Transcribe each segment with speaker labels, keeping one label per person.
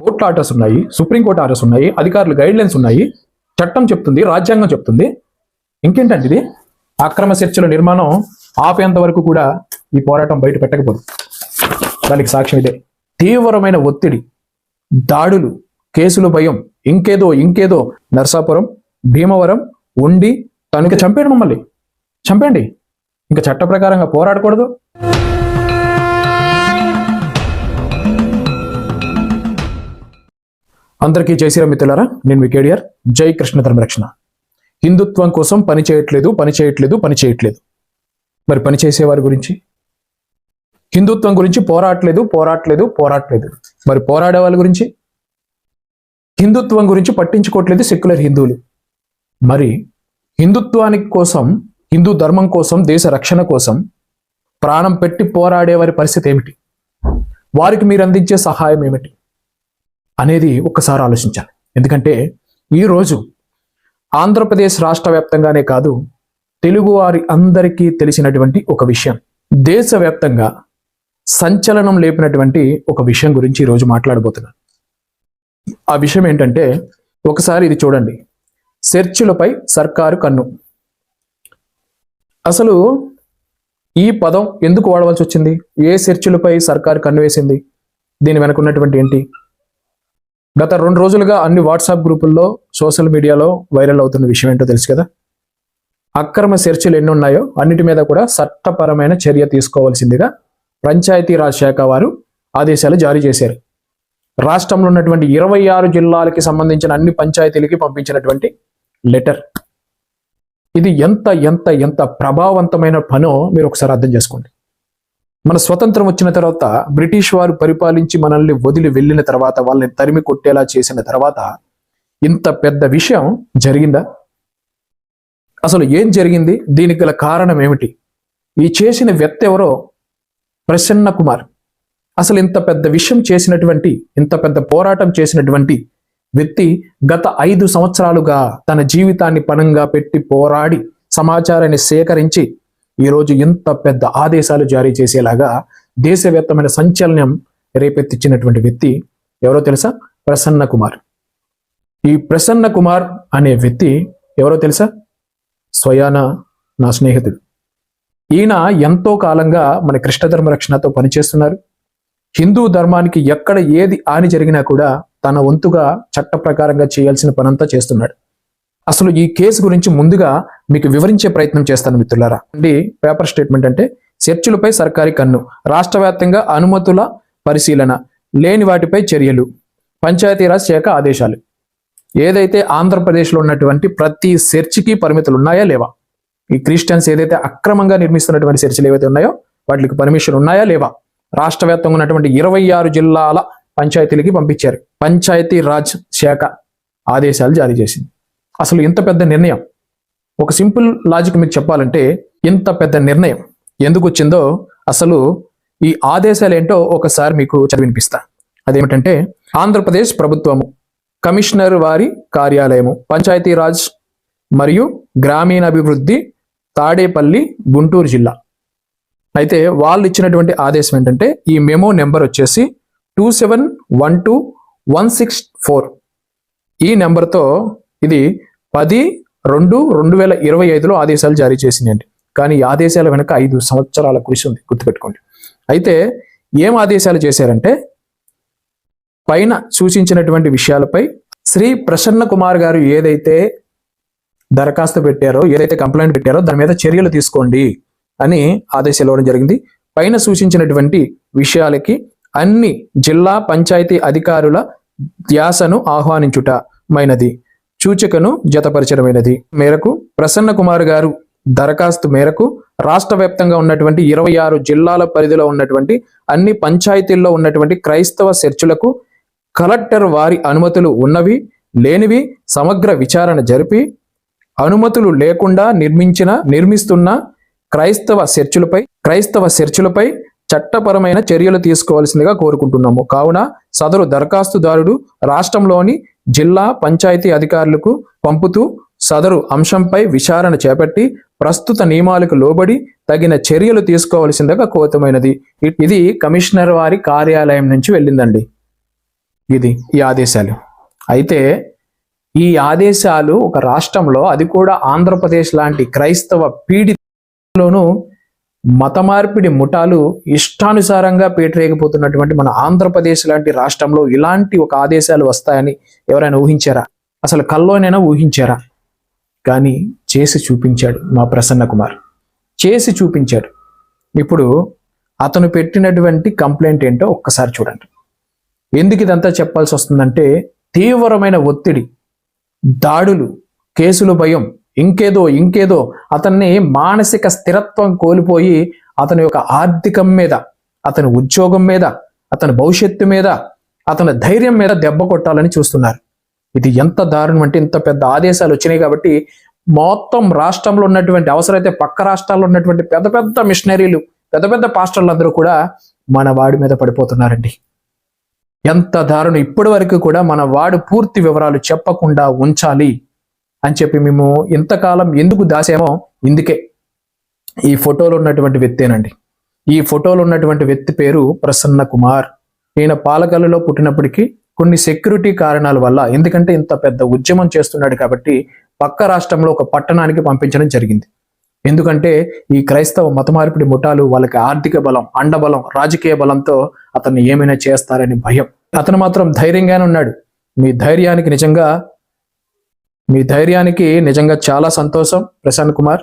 Speaker 1: Court orders ఉన్నాయి supreme court orders ఉన్నాయి అధికారులు గైడ్ లైన్స్ ఉన్నాయి చట్టం చెప్తుంది రాజ్యాంగం చెప్తుంది. ఇంకేంటంటే ఇది? అక్రమ చర్చల నిర్మాణం ఆపేంత వరకు కూడా ఈ పోరాటం బయట పెట్టకపోదు. దానికి సాక్ష్యం ఇదే. తీవ్రమైన ఒత్తిడి దాడులు కేసులు భయం ఇంకేదో ఇంకేదో నర్సాపురం భీమవరం ఉండి తనకి చంపేయండి మమ్మల్ని. చంపేయండి. ఇంకా చట్ట ప్రకారంగా పోరాడకూడదు. అందరికీ జై శ్రీరామ్ మిత్రులారా నేను వికేడియర్ జై కృష్ణ ధర్మరక్షణ. హిందుత్వం కోసం పని చేయట్లేదు పని చేయట్లేదు పని చేయట్లేదు. మరి పని చేసేవారి గురించి? హిందుత్వం గురించి పోరాట్లేదు పోరాట్లేదు పోరాట్లేదు. మరి పోరాడే వాళ్ళ గురించి? హిందుత్వం గురించి పట్టించుకోవట్లేదు సెక్యులర్ హిందువులు. మరి హిందుత్వానికి కోసం హిందూ ధర్మం కోసం దేశ రక్షణ కోసం ప్రాణం పెట్టి పోరాడే వారి పరిస్థితి ఏమిటి? వారికి మీరు అందించే సహాయం ఏమిటి? అనేది ఒక్కసారి ఆలోచించాలి. ఎందుకంటే ఈరోజు ఆంధ్రప్రదేశ్ రాష్ట్ర వ్యాప్తంగానే కాదు తెలుగు వారి అందరికీ తెలిసినటువంటి ఒక విషయం. దేశవ్యాప్తంగా సంచలనం లేపినటువంటి ఒక విషయం గురించి ఈరోజు మాట్లాడబోతున్నాను. ఆ విషయం ఏంటంటే ఒకసారి ఇది చూడండి. సెర్చులపై సర్కారు కన్ను. అసలు ఈ పదం ఎందుకు వాడవలసి వచ్చింది? ఏ సెర్చులపై సర్కారు కన్ను వేసింది? దీని వెనకున్నటువంటి ఏంటి? గత రెండు రోజులుగా అన్ని వాట్సాప్ గ్రూపుల్లో సోషల్ మీడియాలో వైరల్ అవుతున్న విషయం ఏంటో తెలుసు కదా? అక్రమ చర్చలు ఎన్ని ఉన్నాయో అన్నిటి మీద కూడా చట్టపరమైన చర్య తీసుకోవాల్సిందిగా పంచాయతీరాజ్ శాఖ వారు ఆదేశాలు జారీ చేశారు. రాష్ట్రంలో ఉన్నటువంటి ఇరవై ఆరు జిల్లాలకి సంబంధించిన అన్ని పంచాయతీలకి పంపించినటువంటి లెటర్. ఇది ఎంత ఎంత ఎంత ప్రభావవంతమైన పనో మీరు ఒకసారి అర్థం చేసుకోండి. మన స్వతంత్రం వచ్చిన తర్వాత బ్రిటిష్ వారు పరిపాలించి మనల్ని వదిలి వెళ్ళిన తర్వాత వాళ్ళని తరిమి కొట్టేలా చేసిన తర్వాత ఇంత పెద్ద విషయం జరిగిందా? అసలు ఏం జరిగింది? దీనికి గల కారణం ఏమిటి? ఈ చేసిన వ్యక్తి ఎవరో? ప్రసన్న కుమార్. అసలు ఇంత పెద్ద విషయం చేసినటువంటి ఇంత పెద్ద పోరాటం చేసినటువంటి వ్యక్తి గత ఐదు సంవత్సరాలుగా తన జీవితాన్ని పణంగా పెట్టి పోరాడి సమాచారాన్ని సేకరించి ఈరోజు ఇంత పెద్ద ఆదేశాలు జారీ చేసేలాగా దేశవ్యాప్తమైన సంచలనం రేపెత్తిచ్చినటువంటి వ్యక్తి ఎవరో తెలుసా? ప్రసన్న కుమార్. ఈ ప్రసన్న కుమార్ అనే వ్యక్తి ఎవరో తెలుసా? స్వయాన నా స్నేహితుడు. ఈయన ఎంతో కాలంగా మన కృష్ణధర్మ రక్షణతో పనిచేస్తున్నారు. హిందూ ధర్మానికి ఎక్కడ ఏది హాని జరిగినా కూడా తన వంతుగా చట్ట ప్రకారంగా చేయాల్సిన పనంతా చేస్తున్నాడు. అసలు ఈ కేసు గురించి ముందుగా మీకు వివరించే ప్రయత్నం చేస్తాను మిత్రులారా. అండి పేపర్ స్టేట్మెంట్ అంటే చర్చిలపై సర్కారీ కన్ను రాష్ట్ర వ్యాప్తంగా అనుమతుల పరిశీలన లేని వాటిపై చర్యలు పంచాయతీరాజ్ శాఖ ఆదేశాలు. ఏదైతే ఆంధ్రప్రదేశ్లో ఉన్నటువంటి ప్రతి చర్చికి పరిమితులు ఉన్నాయా లేవా? ఈ క్రిస్టియన్స్ ఏదైతే అక్రమంగా నిర్మిస్తున్నటువంటి చర్చిలు ఏవైతే ఉన్నాయో వాటికి పర్మిషన్ ఉన్నాయా లేవా? రాష్ట్ర వ్యాప్తంగా ఉన్నటువంటి ఇరవై ఆరు జిల్లాల పంచాయతీలకి పంపించారు. పంచాయతీ రాజ్ శాఖ ఆదేశాలు జారీ చేసింది. అసలు ఇంత పెద్ద నిర్ణయం? ఒక సింపుల్ లాజిక్ మీకు చెప్పాలంటే ఇంత పెద్ద నిర్ణయం ఎందుకు వచ్చిందో అసలు ఈ ఆదేశాలు ఏంటో ఒకసారి మీకు చదివినిపిస్తా అదేమిటంటే ఆంధ్రప్రదేశ్ ప్రభుత్వము కమిషనర్ వారి కార్యాలయము పంచాయతీరాజ్ మరియు గ్రామీణాభివృద్ధి తాడేపల్లి గుంటూరు జిల్లా. అయితే వాళ్ళు ఇచ్చినటువంటి ఆదేశం ఏంటంటే ఈ మెమో నెంబర్ వచ్చేసి two seven one two one six four. ఈ నెంబర్తో ఇది పది రెండు రెండు వేల ఇరవై ఐదులో ఆదేశాలు జారీ చేసిందండి. కానీ ఈ ఆదేశాల వెనుక ఐదు సంవత్సరాల కృషి ఉంది గుర్తుపెట్టుకోండి. అయితే ఏం ఆదేశాలు చేశారంటే పైన సూచించినటువంటి విషయాలపై శ్రీ ప్రసన్న కుమార్ గారు ఏదైతే దరఖాస్తు పెట్టారో ఏదైతే కంప్లైంట్ పెట్టారో దాని మీద చర్యలు తీసుకోండి అని ఆదేశాలు ఇవ్వడం జరిగింది. పైన సూచించినటువంటి విషయాలకి అన్ని జిల్లా పంచాయతీ అధికారుల ధ్యాసను ఆహ్వానించుట మైనది సూచికను జతపరచడమైనది. మేరకు ప్రసన్న కుమార్ గారు దరఖాస్తు మేరకు రాష్ట్ర వ్యాప్తంగా ఉన్నటువంటి ఇరవై ఆరు జిల్లాల పరిధిలో ఉన్నటువంటి అన్ని పంచాయతీల్లో ఉన్నటువంటి క్రైస్తవ చర్చులకు కలెక్టర్ వారి అనుమతులు ఉన్నవి లేనివి సమగ్ర విచారణ జరిపి అనుమతులు లేకుండా నిర్మించిన నిర్మిస్తున్న క్రైస్తవ చర్చులపై క్రైస్తవ చర్చులపై చట్టపరమైన చర్యలు తీసుకోవాల్సిందిగా కోరుకుంటున్నాము. కావున సదరు దరఖాస్తుదారుడు రాష్ట్రంలోని జిల్లా పంచాయతీ అధికారులకు పంపుతూ సదరు అంశంపై విచారణ చేపట్టి ప్రస్తుత నియమాలకు లోబడి తగిన చర్యలు తీసుకోవాల్సిందిగా కోతమైనది ఇది కమిషనర్ వారి కార్యాలయం నుంచి వెళ్ళిందండి. ఇది ఈ ఆదేశాలు. అయితే ఈ ఆదేశాలు ఒక రాష్ట్రంలో అది కూడా ఆంధ్రప్రదేశ్ లాంటి క్రైస్తవ పీడితలోనూ మత మార్పిడి ముఠాలు ఇష్టానుసారంగా పేటరేగిపోతున్నటువంటి మన ఆంధ్రప్రదేశ్ లాంటి రాష్ట్రంలో ఇలాంటి ఒక ఆదేశాలు వస్తాయని ఎవరైనా ఊహించారా? అసలు కల్లోనైనా ఊహించారా? కానీ చేసి చూపించాడు మా ప్రసన్న కుమార్. చేసి చూపించాడు. ఇప్పుడు అతను పెట్టినటువంటి కంప్లైంట్ ఏంటో ఒక్కసారి చూడండి. ఎందుకు ఇదంతా చెప్పాల్సి వస్తుందంటే తీవ్రమైన ఒత్తిడి దాడులు కేసులు భయం ఇంకేదో ఇంకేదో. అతన్ని మానసిక స్థిరత్వం కోల్పోయి అతని యొక్క ఆర్థికం మీద అతని ఉద్యోగం మీద అతని భవిష్యత్తు మీద అతని ధైర్యం మీద దెబ్బ కొట్టాలని చూస్తున్నారు. ఇది ఎంత దారుణం అంటే ఇంత పెద్ద ఆదేశాలు వచ్చినాయి కాబట్టి మొత్తం రాష్ట్రంలో ఉన్నటువంటి అవసరమైతే పక్క రాష్ట్రాల్లో ఉన్నటువంటి పెద్ద పెద్ద మిషనరీలు పెద్ద పెద్ద పాస్టర్లు అందరూ కూడా మన వాడి మీద పడిపోతున్నారండి. ఎంత దారుణం. ఇప్పటి వరకు కూడా మన వాడు పూర్తి వివరాలు చెప్పకుండా ఉంచాలి. అని చెప్పి మేము ఇంతకాలం ఎందుకు దాసామో ఇందుకే. ఈ ఫోటోలో ఉన్నటువంటి వ్యక్తేనండి ఈ ఫోటోలో ఉన్నటువంటి వ్యక్తి పేరు ప్రసన్న కుమార్. ఈయన పాలకల్లులో పుట్టినప్పటికీ కొన్ని సెక్యూరిటీ కారణాల వల్ల ఎందుకంటే ఇంత పెద్ద ఉద్యమం చేస్తున్నాడు కాబట్టి పక్క రాష్ట్రంలో ఒక పట్టణానికి పంపించడం జరిగింది. ఎందుకంటే ఈ క్రైస్తవ మతమార్పిడి ముఠాలు వాళ్ళకి ఆర్థిక బలం అండబలం రాజకీయ బలంతో అతన్ని ఏమైనా చేస్తారని భయం. అతను మాత్రం ధైర్యంగానే ఉన్నాడు. మీ ధైర్యానికి నిజంగా మీ ధైర్యానికి నిజంగా చాలా సంతోషం ప్రశాంత్ కుమార్.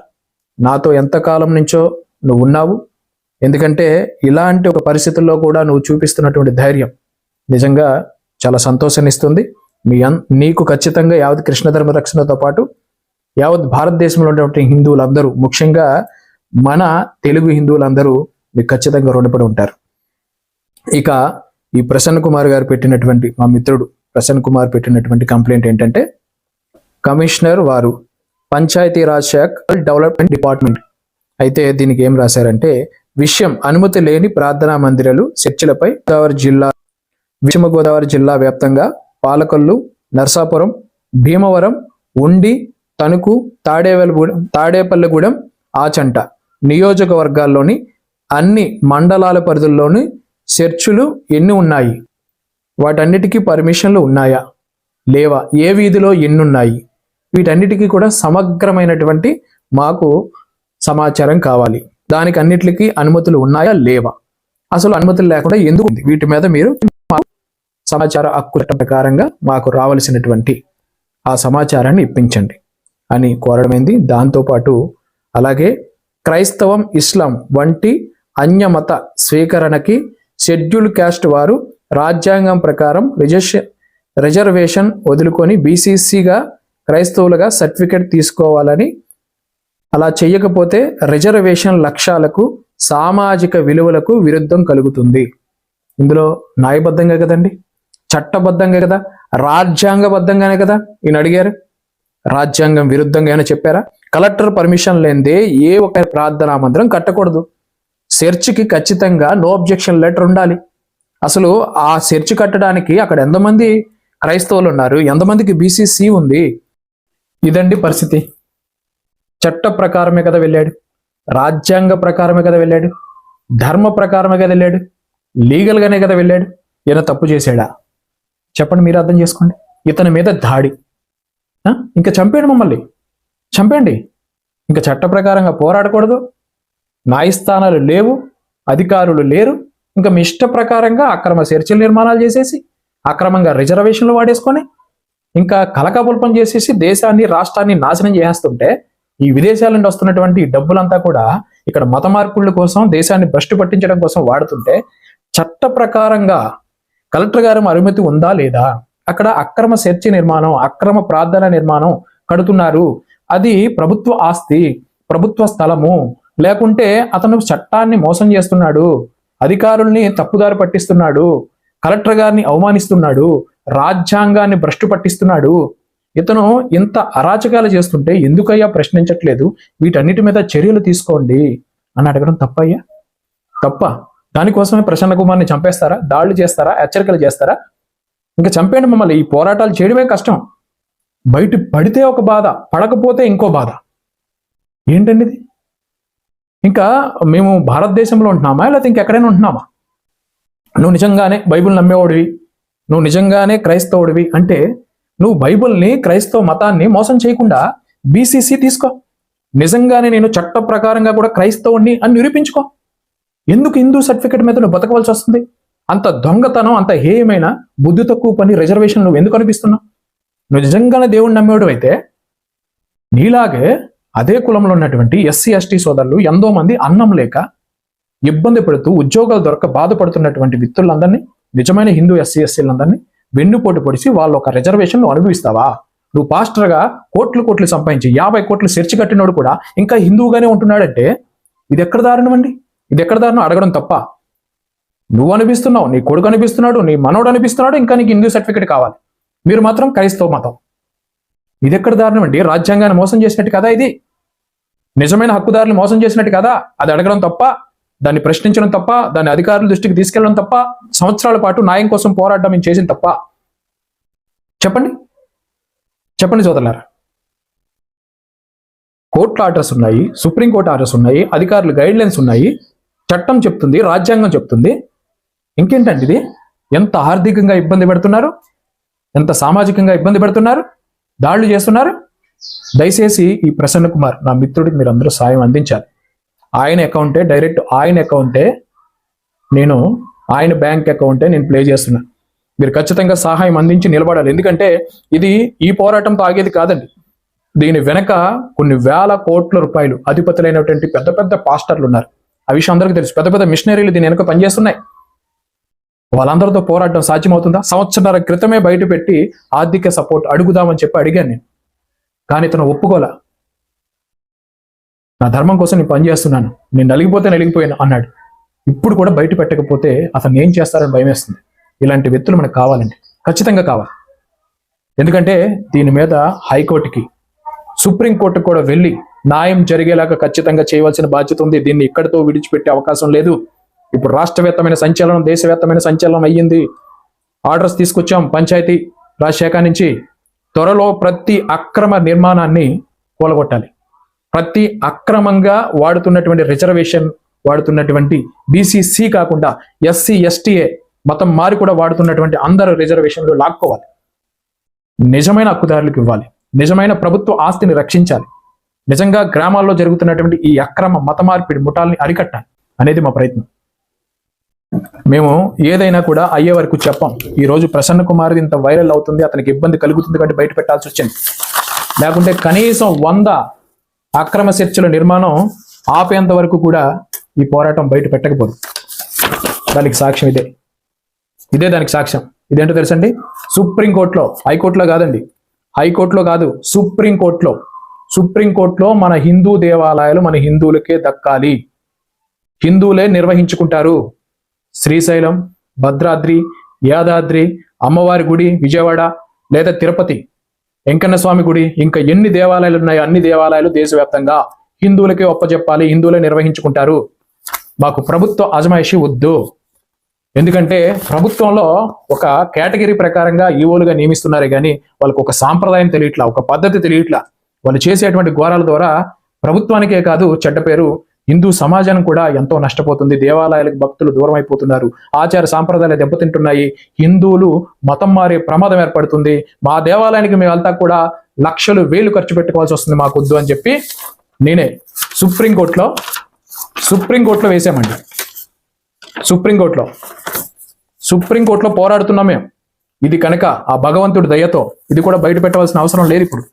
Speaker 1: నాతో ఎంతకాలం నుంచో నువ్వు ఉన్నావు. ఎందుకంటే ఇలాంటి ఒక పరిస్థితుల్లో కూడా నువ్వు చూపిస్తున్నటువంటి ధైర్యం నిజంగా చాలా సంతోషాన్ని ఇస్తుంది. మీ అన్ నీకు ఖచ్చితంగా యావత్ కృష్ణధర్మ రక్షణతో పాటు యావత్ భారతదేశంలో ఉన్నటువంటి హిందువులందరూ ముఖ్యంగా మన తెలుగు హిందువులందరూ మీకు ఖచ్చితంగా రుణపడి ఉంటారు. ఇక ఈ ప్రసన్న కుమార్ గారు పెట్టినటువంటి మా మిత్రుడు ప్రసన్న కుమార్ పెట్టినటువంటి కంప్లైంట్ ఏంటంటే కమిషనర్ వారు పంచాయతీరాజ్ శాఖ డెవలప్మెంట్ డిపార్ట్మెంట్. అయితే దీనికి ఏం రాశారంటే విషయం అనుమతి లేని ప్రార్థనా మందిరాలు చర్చిలపై గోదావరి జిల్లా విషమ గోదావరి జిల్లా వ్యాప్తంగా పాలకొల్లు నర్సాపురం భీమవరం ఉండి తణుకు తాడేవలగూడెం తాడేపల్లిగూడెం ఆచంట నియోజకవర్గాల్లోని అన్ని మండలాల పరిధుల్లోని చర్చులు ఎన్ని ఉన్నాయి? వాటన్నిటికీ పర్మిషన్లు ఉన్నాయా? లేవా? ఏ వీధిలో ఎన్ని ఉన్నాయి వీటన్నిటికీ కూడా సమగ్రమైనటువంటి మాకు సమాచారం కావాలి. దానికి అన్నిటికీ అనుమతులు ఉన్నాయా? లేవా? అసలు అనుమతులు లేకుండా ఎందుకు ఉంది? వీటి మీద మీరు సమాచార హక్కు ప్రకారంగా మాకు రావలసినటువంటి ఆ సమాచారాన్ని ఇప్పించండి అని కోరడమైంది. దాంతోపాటు అలాగే క్రైస్తవం ఇస్లాం వంటి అన్యమత స్వీకరణకి షెడ్యూల్ క్యాస్ట్ వారు రాజ్యాంగం ప్రకారం రిజర్వేషన్ రిజర్వేషన్ వదులుకొని బీసీసీగా క్రైస్తవులుగా సర్టిఫికెట్ తీసుకోవాలని అలా చేయకపోతే రిజర్వేషన్ లక్ష్యాలకు సామాజిక విలువలకు విరుద్ధం కలుగుతుంది. ఇందులో న్యాయబద్ధంగా కదండి? చట్టబద్ధంగా కదా? రాజ్యాంగబద్ధంగానే కదా? ఈయన అడిగారు. రాజ్యాంగం విరుద్ధంగా ఏమైనా చెప్పారా? కలెక్టర్ పర్మిషన్ లేనిదే ఏ ఒక్క ప్రార్థనా మందిరం కట్టకూడదు. చర్చికి ఖచ్చితంగా నో అబ్జెక్షన్ లెటర్ ఉండాలి. అసలు ఆ చర్చి కట్టడానికి అక్కడ ఎంతమంది క్రైస్తవులు ఉన్నారు? ఎంతమందికి బీసీసీ ఉంది? ఇదండి పరిస్థితి. చట్ట ప్రకారమే కదా వెళ్ళాడు. రాజ్యాంగ ప్రకారమే కదా వెళ్ళాడు. ధర్మ ప్రకారమే కదా వెళ్ళాడు. లీగల్గానే కదా వెళ్ళాడు. ఈయన తప్పు చేశాడా? చెప్పండి మీరు అర్థం చేసుకోండి. ఇతని మీద దాడి. ఇంకా చంపేయండి మమ్మల్ని. చంపేయండి. ఇంకా చట్ట ప్రకారంగా పోరాడకూడదు. న్యాయస్థానాలు లేవు. అధికారులు లేరు. ఇంకా మీ ఇష్ట ప్రకారంగా అక్రమ చర్చలు నిర్మాణాలు చేసేసి అక్రమంగా రిజర్వేషన్లు వాడేసుకొని ఇంకా కలకపుల్పం చేసేసి దేశాన్ని రాష్ట్రాన్ని నాశనం చేసేస్తుంటే ఈ విదేశాల నుండి వస్తున్నటువంటి డబ్బులంతా కూడా ఇక్కడ మత మార్పుల కోసం దేశాన్ని భ్రష్టు పట్టించడం కోసం వాడుతుంటే చట్ట ప్రకారంగా కలెక్టర్ గారి అనుమతి ఉందా లేదా? అక్కడ అక్రమ చర్చి నిర్మాణం అక్రమ ప్రార్థన నిర్మాణం కడుతున్నారు. అది ప్రభుత్వ ఆస్తి ప్రభుత్వ స్థలము. లేకుంటే అతను చట్టాన్ని మోసం చేస్తున్నాడు అధికారుల్ని తప్పుదారి పట్టిస్తున్నాడు కలెక్టర్ గారిని అవమానిస్తున్నాడు రాజ్యాంగాన్ని భ్రష్టు పట్టిస్తున్నాడు. ఇతను ఇంత అరాచకాలు చేస్తుంటే ఎందుకయ్యా ప్రశ్నించట్లేదు? వీటన్నిటి మీద చర్యలు తీసుకోండి అని అడగడం తప్పయ్యా? తప్ప. దానికోసమే ప్రసన్న కుమార్ని చంపేస్తారా? దాడులు చేస్తారా? హెచ్చరికలు చేస్తారా? ఇంకా చంపేయండి మమ్మల్ని. ఈ పోరాటాలు చేయడమే కష్టం. బయట పడితే ఒక బాధ పడకపోతే ఇంకో బాధ. ఏంటండి ఇది ఇంకా మేము భారతదేశంలో ఉంటున్నామా? లేకపోతే ఇంకెక్కడైనా ఉంటున్నామా? నువ్వు నిజంగానే బైబిల్ నమ్మేవాడివి. నువ్వు నిజంగానే క్రైస్తవుడివి అంటే నువ్వు బైబిల్ని క్రైస్తవ మతాన్ని మోసం చేయకుండా బీసీసీ తీసుకో. నిజంగానే నేను చట్ట ప్రకారంగా కూడా క్రైస్తవుణ్ణి అని నిరూపించుకో. ఎందుకు హిందూ సర్టిఫికెట్ మీద నువ్వు బతకవలసి వస్తుంది? అంత దొంగతనం అంత హేయమైన బుద్ధి తక్కువ పని రిజర్వేషన్ నువ్వు ఎందుకు అనిపిస్తున్నావు నువ్వు నిజంగానే దేవుణ్ణి నమ్మేవాడు అయితే నీలాగే అదే కులంలో ఉన్నటువంటి ఎస్సీ ఎస్టీ సోదరులు ఎంతో మంది అన్నం లేక ఇబ్బంది పడుతూ ఉద్యోగాలు దొరక బాధపడుతున్నటువంటి వ్యక్తులందరినీ నిజమైన హిందూ ఎస్సీ ఎస్సీలందరినీ వెన్నుపోటు పొడిచి వాళ్ళు ఒక రిజర్వేషన్ అనుభవిస్తావా? నువ్వు పాస్టర్గా కోట్లు కోట్లు సంపాదించి యాభై కోట్లు సెర్చి కట్టినోడు కూడా ఇంకా హిందువుగానే ఉంటున్నాడంటే ఇది ఎక్కడ దారుణం అండి? ఇది ఎక్కడ దారుణం? అడగడం తప్ప. నువ్వు అనిపిస్తున్నావు నీ కొడుకు అనిపిస్తున్నాడు నీ మనోడు అనిపిస్తున్నాడు ఇంకా నీకు హిందూ సర్టిఫికేట్ కావాలి. మీరు మాత్రం క్రైస్తవ మతం. ఇది ఎక్కడ దారుణం అండి? రాజ్యాంగాన్ని మోసం చేసినట్టు కదా ఇది? నిజమైన హక్కుదారులు మోసం చేసినట్టు కదా? అది అడగడం తప్ప దాన్ని ప్రశ్నించడం తప్ప దాన్ని అధికారుల దృష్టికి తీసుకెళ్ళడం తప్ప సంవత్సరాల పాటు న్యాయం కోసం పోరాటం మేము చేసిన తప్ప. చెప్పండి. చెప్పండి సోదరులారా. కోర్టు ఆర్డర్స్ ఉన్నాయి సుప్రీంకోర్టు ఆర్డర్స్ ఉన్నాయి అధికారులు గైడ్ లైన్స్ ఉన్నాయి చట్టం చెప్తుంది రాజ్యాంగం చెప్తుంది. ఇంకేంటండి ఇది? ఎంత ఆర్థికంగా ఇబ్బంది పెడుతున్నారు? ఎంత సామాజికంగా ఇబ్బంది పెడుతున్నారు? దాడులు చేస్తున్నారు? దయచేసి ఈ ప్రసన్న కుమార్ నా మిత్రుడికి మీరు అందరూ సాయం అందించాలి. ఆయన అకౌంటే డైరెక్ట్ ఆయన అకౌంటే నేను ఆయన బ్యాంక్ అకౌంటే నేను ప్లే చేస్తున్నా. మీరు ఖచ్చితంగా సహాయం అందించి నిలబడాలి. ఎందుకంటే ఇది ఈ పోరాటం ఆగేది కాదండి. దీని వెనక కొన్ని వేల కోట్ల రూపాయలు అధిపతులైనటువంటి పెద్ద పెద్ద పాస్టర్లు ఉన్నారు. ఆ విషయం అందరికీ తెలుసు. పెద్ద పెద్ద మిషనరీలు దీని వెనక పనిచేస్తున్నాయి. వాళ్ళందరితో పోరాటం సాధ్యమవుతుందా? సంవత్సరాల క్రితమే బయట పెట్టి ఆర్థిక సపోర్ట్ అడుగుదామని చెప్పి అడిగాను నేను. కానీ ఇతను ఒప్పుకోలే. నా ధర్మం కోసం నేను పనిచేస్తున్నాను నేను నలిగిపోతే నలిగిపోయాను అన్నాడు. ఇప్పుడు కూడా బయట పెట్టకపోతే అతను ఏం చేస్తారని భయం వేస్తుంది. ఇలాంటి వ్యక్తులు మనకు కావాలండి. ఖచ్చితంగా కావాలి. ఎందుకంటే దీని మీద హైకోర్టుకి సుప్రీంకోర్టు కూడా వెళ్ళి న్యాయం జరిగేలాగా ఖచ్చితంగా చేయవలసిన బాధ్యత ఉంది. దీన్ని ఇక్కడితో విడిచిపెట్టే అవకాశం లేదు. ఇప్పుడు రాష్ట్రవేత్తమైన సంచలనం దేశవ్యాప్తమైన సంచలనం అయ్యింది. ఆర్డర్స్ తీసుకొచ్చాం పంచాయతీ రాజ్ శాఖ నుంచి. త్వరలో ప్రతి అక్రమ నిర్మాణాన్ని కూలగొట్టాలి. ప్రతి అక్రమంగా వాడుతున్నటువంటి రిజర్వేషన్ వాడుతున్నటువంటి బీసీసీ కాకుండా ఎస్సీ ఎస్టీఏ మతం మారి కూడా వాడుతున్నటువంటి అందరు రిజర్వేషన్లు లాక్కోవాలి. నిజమైన హక్కుదారులకు ఇవ్వాలి. నిజమైన ప్రభుత్వ ఆస్తిని రక్షించాలి. నిజంగా గ్రామాల్లో జరుగుతున్నటువంటి ఈ అక్రమ మత మార్పిడి ముఠాల్ని అరికట్టాలి అనేది మా ప్రయత్నం. మేము ఏదైనా కూడా అయ్యే వరకు చెప్పాం. ఈ రోజు ప్రసన్న కుమార్ ఇంత వైరల్ అవుతుంది అతనికి ఇబ్బంది కలుగుతుంది కాబట్టి బయట పెట్టాల్సి వచ్చింది. లేకుంటే కనీసం వంద అక్రమ చర్చల నిర్మాణం ఆపేంత వరకు కూడా ఈ పోరాటం బయట పెట్టకపోదు. దానికి సాక్ష్యం ఇదే. ఇదే దానికి సాక్ష్యం. ఇదేంటో తెలుసండి? సుప్రీంకోర్టులో హైకోర్టులో కాదండి. హైకోర్టులో కాదు సుప్రీంకోర్టులో సుప్రీంకోర్టులో మన హిందూ దేవాలయాలు మన హిందువులకే దక్కాలి. హిందువులే నిర్వహించుకుంటారు. శ్రీశైలం భద్రాద్రి యాదాద్రి అమ్మవారి గుడి విజయవాడ లేదా తిరుపతి. వెంకన్న స్వామి గుడి ఇంకా ఎన్ని దేవాలయాలు ఉన్నాయో? అన్ని దేవాలయాలు దేశవ్యాప్తంగా హిందువులకే ఒప్పజెప్పాలి హిందువులే నిర్వహించుకుంటారు. మాకు ప్రభుత్వ అజమాయిషి వద్దు. ఎందుకంటే ప్రభుత్వంలో ఒక కేటగిరీ ప్రకారంగా ఈవోలుగా నియమిస్తున్నారే కానీ వాళ్ళకు ఒక సాంప్రదాయం తెలియట్లా ఒక పద్ధతి తెలియట్లా. వాళ్ళు చేసేటువంటి ఘోరాల ద్వారా ప్రభుత్వానికే కాదు చెడ్డ పేరు హిందూ సమాజం కూడా ఎంతో నష్టపోతుంది. దేవాలయాలకు భక్తులు దూరం అయిపోతున్నారు ఆచార సాంప్రదాయాలు దెబ్బతింటున్నాయి. హిందువులు మతం మారే ప్రమాదం ఏర్పడుతుంది. మా దేవాలయానికి మేము వెళ్తా కూడా లక్షలు వేలు ఖర్చు పెట్టుకోవాల్సి వస్తుంది మాకు వద్దు అని చెప్పి నేనే సుప్రీంకోర్టులో సుప్రీంకోర్టులో వేసామండి. సుప్రీంకోర్టులో సుప్రీంకోర్టులో పోరాడుతున్నాం మేము. ఇది కనుక ఆ భగవంతుడి దయతో ఇది కూడా బయట పెట్టవలసిన అవసరం లేదు ఇప్పుడు.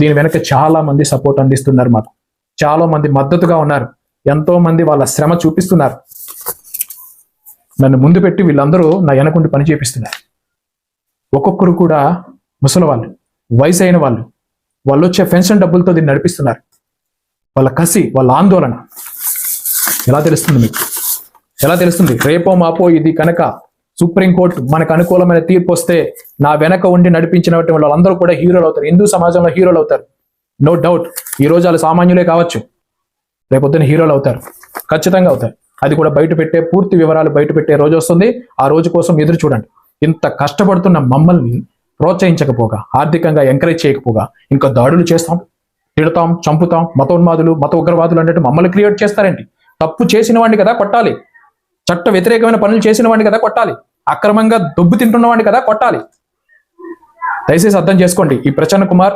Speaker 1: దీని వెనక చాలా మంది సపోర్ట్ అందిస్తున్నారు మాకు. చాలా మంది మద్దతుగా ఉన్నారు. ఎంతో మంది వాళ్ళ శ్రమ చూపిస్తున్నారు. నన్ను ముందు పెట్టి వీళ్ళందరూ నా వెనకుండి పని చేపిస్తున్నారు. ఒక్కొక్కరు కూడా ముసలి వాళ్ళు వయసు అయిన వాళ్ళు వాళ్ళు వచ్చే పెన్షన్ డబ్బులతో దీన్ని నడిపిస్తున్నారు. వాళ్ళ కసి వాళ్ళ ఆందోళన ఎలా తెలుస్తుంది మీకు? ఎలా తెలుస్తుంది? రేపో మాపో ఇది కనుక సుప్రీంకోర్టు మనకు అనుకూలమైన తీర్పు వస్తే నా వెనక ఉండి నడిపించినటువంటి వాళ్ళందరూ కూడా హీరోలు అవుతారు. హిందూ సమాజంలో హీరోలు అవుతారు. No doubt. ఈ రోజు వాళ్ళు సామాన్యులే కావచ్చు. రేపొద్దున హీరోలు అవుతారు. ఖచ్చితంగా అవుతారు. అది కూడా బయట పెట్టే పూర్తి వివరాలు బయట పెట్టే రోజు వస్తుంది. ఆ రోజు కోసం ఎదురు చూడండి. ఇంత కష్టపడుతున్న మమ్మల్ని ప్రోత్సహించకపోగా ఆర్థికంగా ఎంకరేజ్ చేయకపోగా ఇంకా దాడులు చేస్తాం తిడతాం చంపుతాం మతోన్మాదులు మత ఉగ్రవాదులు అన్నట్టు మమ్మల్ని క్రియేట్ చేస్తారండి తప్పు చేసిన వాడిని కదా కొట్టాలి. చట్ట వ్యతిరేకమైన పనులు చేసిన వాడిని కదా కొట్టాలి. అక్రమంగా దొబ్బు తింటున్నవాడిని కదా కొట్టాలి. దయచేసి అర్థం చేసుకోండి. ఈ ప్రచన్న కుమార్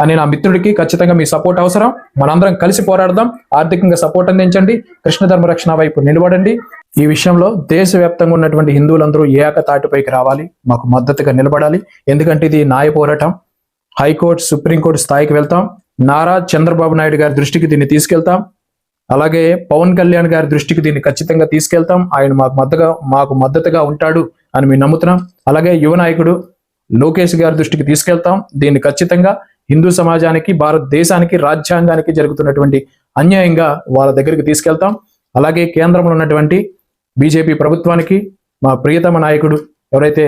Speaker 1: అనే నా మిత్రుడికి ఖచ్చితంగా మీ సపోర్ట్ అవసరం. మనందరం కలిసి పోరాడదాం. ఆర్థికంగా సపోర్ట్ అందించండి. కృష్ణ ధర్మ రక్షణ వైపు నిలబడండి. ఈ విషయంలో దేశవ్యాప్తంగా ఉన్నటువంటి హిందువులందరూ ఏక తాటిపైకి రావాలి. మాకు మద్దతుగా నిలబడాలి. ఎందుకంటే ఇది న్యాయ పోరాటం. హైకోర్టు సుప్రీంకోర్టు స్థాయికి వెళ్తాం. నారా చంద్రబాబు నాయుడు గారి దృష్టికి దీన్ని తీసుకెళ్తాం. అలాగే పవన్ కళ్యాణ్ గారి దృష్టికి దీన్ని ఖచ్చితంగా తీసుకెళ్తాం. ఆయన మాకు మద్దతుగా మాకు మద్దతుగా ఉంటాడు అని మేము నమ్ముతున్నాం. అలాగే యువ నాయకుడు లోకేష్ గారి దృష్టికి తీసుకెళ్తాం. దీన్ని ఖచ్చితంగా హిందూ సమాజానికి భారతదేశానికి రాజ్యాంగానికి జరుగుతున్నటువంటి అన్యాయంగా వాళ్ళ దగ్గరికి తీసుకెళ్తాం. అలాగే కేంద్రంలో ఉన్నటువంటి బీజేపీ ప్రభుత్వానికి మా ప్రియతమ నాయకుడు ఎవరైతే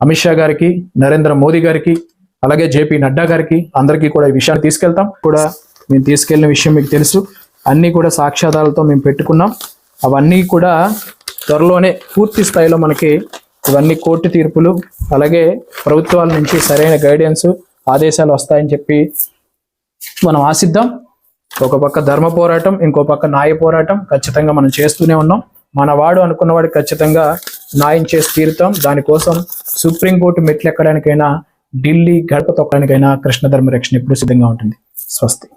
Speaker 1: అమిత్ షా గారికి నరేంద్ర మోదీ గారికి అలాగే జేపీ నడ్డా గారికి అందరికీ కూడా ఈ విషయాన్ని తీసుకెళ్తాం. కూడా మేము తీసుకెళ్ళిన విషయం మీకు తెలుసు. అన్నీ కూడా సాక్ష్యాధారాలతో మేము పెట్టుకున్నాం. అవన్నీ కూడా త్వరలోనే పూర్తి స్థాయిలో మనకి ఇవన్నీ కోర్టు తీర్పులు అలాగే ప్రభుత్వాల నుంచి సరైన గైడెన్స్ ఆదేశాలు వస్తాయని చెప్పి మనం ఆశిద్దాం. ఒక పక్క ధర్మ పోరాటం ఇంకో పక్క న్యాయ పోరాటం ఖచ్చితంగా మనం చేస్తూనే ఉన్నాం. మన వాడు అనుకున్న వాడికి ఖచ్చితంగా న్యాయం చేసి తీరుతాం. దానికోసం సుప్రీంకోర్టు మెట్లు ఎక్కడానికైనా ఢిల్లీ గడప తొక్కడానికైనా కృష్ణ ధర్మ రక్షణ ఎప్పుడు సిద్ధంగా ఉంటుంది. స్వస్తి.